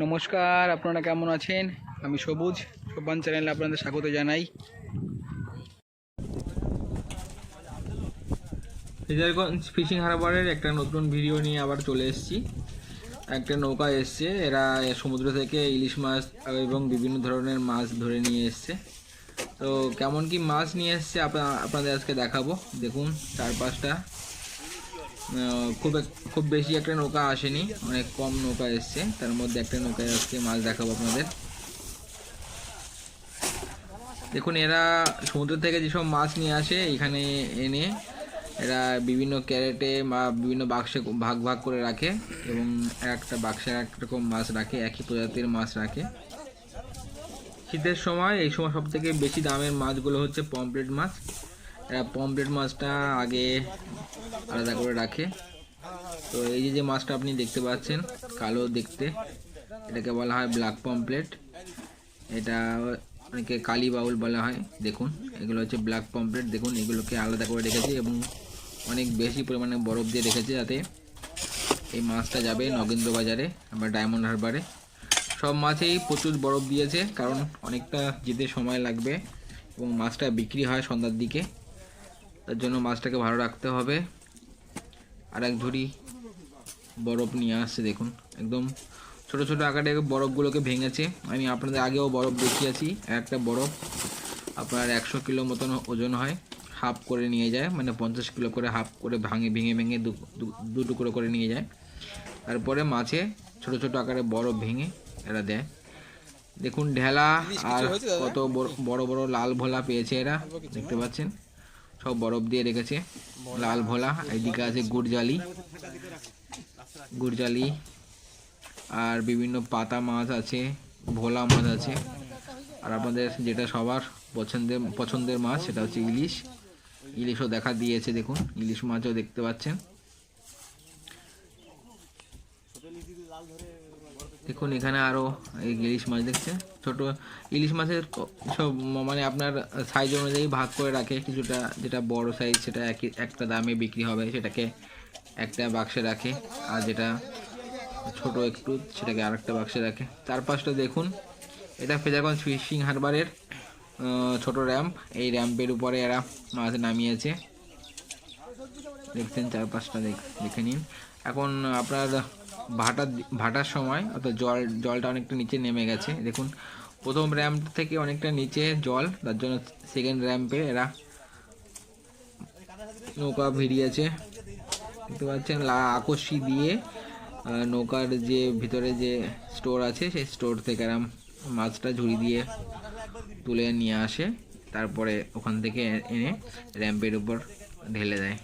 নমস্কার, আপনারা কেমন আছেন? আমি সবুজ, সব্বান চ্যানেলে আপনাদের স্বাগত জানাই। ফেজারগঞ্জ ফিশিং হারবারের একটা নতুন ভিডিও নিয়ে আবার চলে এসেছি। একটা নৌকা এসছে, এরা সমুদ্র থেকে ইলিশ মাছ এবং বিভিন্ন ধরনের মাছ ধরে নিয়ে এসছে। তো কেমন কি মাছ নিয়ে এসছে, আপনা- আপনাদের আজকে দেখাবো। দেখুন চার পাঁচটা খুব খুব বেশি একটা নৌকা আসেনি, অনেক কম নৌকা এসছে। তার মধ্যে একটা নৌকায় আজকে মাছ দেখাবো আপনাদের। দেখুন, এরা সমুদ্র থেকে যেসব মাছ নিয়ে আসে, এখানে এনে এরা বিভিন্ন ক্যারেটে বা বিভিন্ন বাক্সে ভাগ ভাগ করে রাখে এবং একটা বাক্সে এক রকম মাছ রাখে, একই প্রজাতির মাছ রাখে। শীতের সময় এই সময় সব থেকে বেশি দামের মাছগুলো হচ্ছে পমপ্লেট মাছ। এরা পমপ্লেট মাছটা আগে আলাদা করে রাখে। তো এই যে যে মাছটা আপনি দেখতে পাচ্ছেন, কালো দেখতে, এটাকে বলা হয় ব্ল্যাক পমপ্লেট এটা অনেকে কালি বাউল বলা হয়, দেখুন। এগুলো হচ্ছে ব্ল্যাক পমপ্লেট দেখুন, এগুলোকে আলাদা করে রেখেছে এবং অনেক বেশি পরিমাণে বরফ দিয়ে রেখেছে যাতে এই মাছটা যাবে নগেন্দ্র বাজারে বা ডায়মন্ড হারবারে। সব মাছেই প্রচুর বরফ দিয়েছে, কারণ অনেকটা যেতে সময় লাগবে এবং মাছটা বিক্রি হয় সন্ধ্যার দিকে। তার জন্য মাছটাকে ভালো রাখতে হবে। আর এক ঝুড়ি বরফ নিয়ে আসছে দেখুন। একদম ছোট ছোট আকারে বরফগুলোকে ভেঙেছে। আমি আপনাদের আগেও বরফ দেখিয়েছি একটা বরফ আপনার একশো কিলো মতন ওজন হয় হাফ করে নিয়ে যায় মানে পঞ্চাশ কিলো করে হাফ করে ভাঙে ভেঙে ভেঙে দু টুকরো করে নিয়ে যায়। তারপরে মাছে ছোট ছোট আকারে বরফ ভেঙে এরা দেয়। দেখুন ঢেলা আর কত বড় বড় লাল ভোলা পেয়েছে এরা দেখতে পাচ্ছেন? সব বরফ দিয়ে রেখেছে। লাল ভোলা এইদিকে আছে। গুড়জালি গুড়জালি আর বিভিন্ন পাতা মাছ আছে ভোলা মাছ আছে। আর আপনাদের যেটা সবার পছন্দের পছন্দের মাছ সেটা হচ্ছে ইলিশ। ইলিশও দেখা দিয়েছে দেখুন। ইলিশ মাছও দেখতে পাচ্ছেন। দেখুন, এখানে আরও এই ইলিশ মাছ দেখছে। ছোট ইলিশ মাছের সব মানে আপনার সাইজ অনুযায়ী ভাগ করে রাখে। কিছুটা যেটা বড় সাইজ সেটা একই, একটা দামে বিক্রি হবে, সেটাকে একটা বাক্সে রাখে। আর যেটা ছোট একটু, সেটাকে আরেকটা বাক্সে রাখে। চার পাঁচটা দেখুন, এটা ফেজারগঞ্জ ফিশিং হারবারের ছোট র্যাম্প। এই র্যাম্পের উপরে এরা মাছ নামিয়েছে। দেখছেন, চার পাঁচটা দেখ- দেখে নিন। এখন আপনার ভাটা ভাটার সময়, অর্থাৎ জল, জলটা অনেকটা নিচে নেমে গেছে। দেখুন, প্রথম র্যাম্প থেকে অনেকটা নিচে জল, তার জন্য সেকেন্ড র্যাম্পে এরা নৌকা ভিড়িয়েছে। দেখতে পাচ্ছেন আকর্ষি দিয়ে নৌকার যে ভিতরে যে স্টোর আছে, সেই স্টোর থেকে এরা মাছটা ঝুড়ি দিয়ে তুলে নিয়ে আসে। তারপরে ওখান থেকে এনে র্যাম্পের উপর ঢেলে দেয়।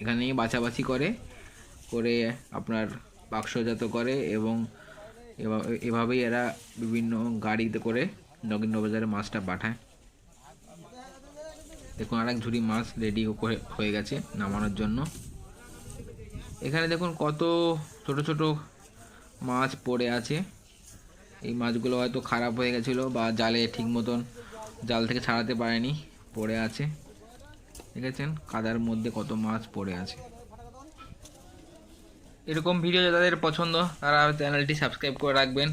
এখানেই বাছাবাছি করে করে আপনার বাক্সজাত করে এবং এভা- এভাবেই এরা বিভিন্ন গাড়িতে করে নগেন্দ্র বাজারে মাছটা পাঠায়। দেখুন আরেক ঝুড়ি মাছ রেডি হয়ে গেছে নামানোর জন্য। এখানে দেখুন কত ছোট ছোট মাছ পড়ে আছে। এই মাছগুলো হয়তো খারাপ হয়ে গেছিল বা জালে ঠিক মতন জাল থেকে ছাড়াতে পারেনি, পড়ে আছে। দেখেছেন? কাদার মধ্যে কত মাছ পড়ে আছে। এরকম ভিডিও যাদের পছন্দ, তারা চ্যানেলটি সাবস্ক্রাইব করে রাখবেন।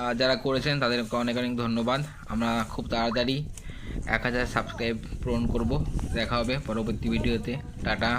আর যারা করেছেন, তাদেরকে অনেক অনেক ধন্যবাদ। আমরা খুব তাড়াতাড়ি এক হাজার সাবস্ক্রাইব পূরণ করব। দেখা হবে পরবর্তী ভিডিওতে টাটা।